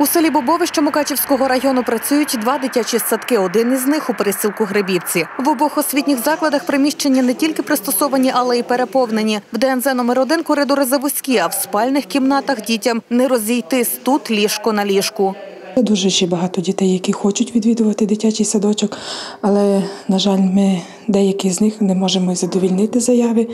У селі Бобовище Мукачівського району працюють два дитячі садки. Один із них у пересілку Гребівці. В обох освітніх закладах приміщення не тільки пристосовані, але й переповнені. В ДНЗ номер один коридори завузькі, а в спальних кімнатах дітям не розійтись тут ліжко на ліжку. Дуже ще багато дітей, які хочуть відвідувати дитячий садочок, але, на жаль, ми деякі з них не можемо задовільнити заяви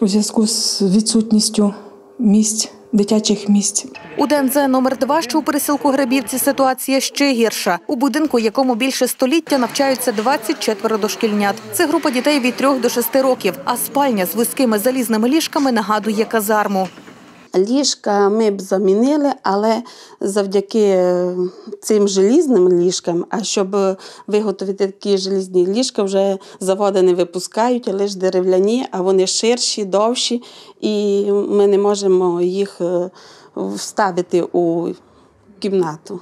у зв'язку з відсутністю місць, дитячих місць. У ДНЗ номер 2 що у пересілку Гребівці, ситуація ще гірша. У будинку, якому більше століття, навчаються 24 дошкільнят. Це група дітей від 3 до 6 років, а спальня з вузькими залізними ліжками нагадує казарму. Ліжка ми б замінили, але завдяки е, цим желізним ліжкам, а щоб виготовити такі желізні ліжка, вже заводи не випускають, а лише дерев'яні, а вони ширші, довші, і ми не можемо їх е, вставити у кімнату.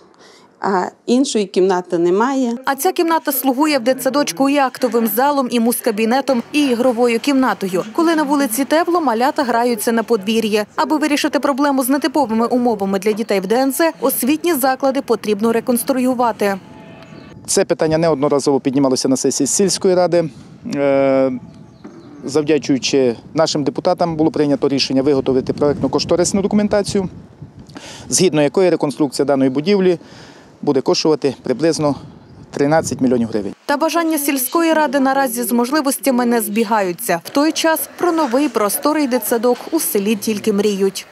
А іншої кімнати немає. А ця кімната слугує в дитсадочку і актовим залом, і музкабінетом, і ігровою кімнатою. Коли на вулиці тепло, малята граються на подвір'ї. Аби вирішити проблему з нетиповими умовами для дітей в ДНЗ, освітні заклади потрібно реконструювати. Це питання неодноразово піднімалося на сесії сільської ради. Е, Завдячуючи нашим депутатам, було прийнято рішення виготовити проєктно-кошторисну документацію, згідно якої реконструкція даної будівлі буде коштувати приблизно 13 мільйонів гривень. Та бажання сільської ради наразі з можливостями не збігаються. В той час про новий просторий дитсадок у селі тільки мріють.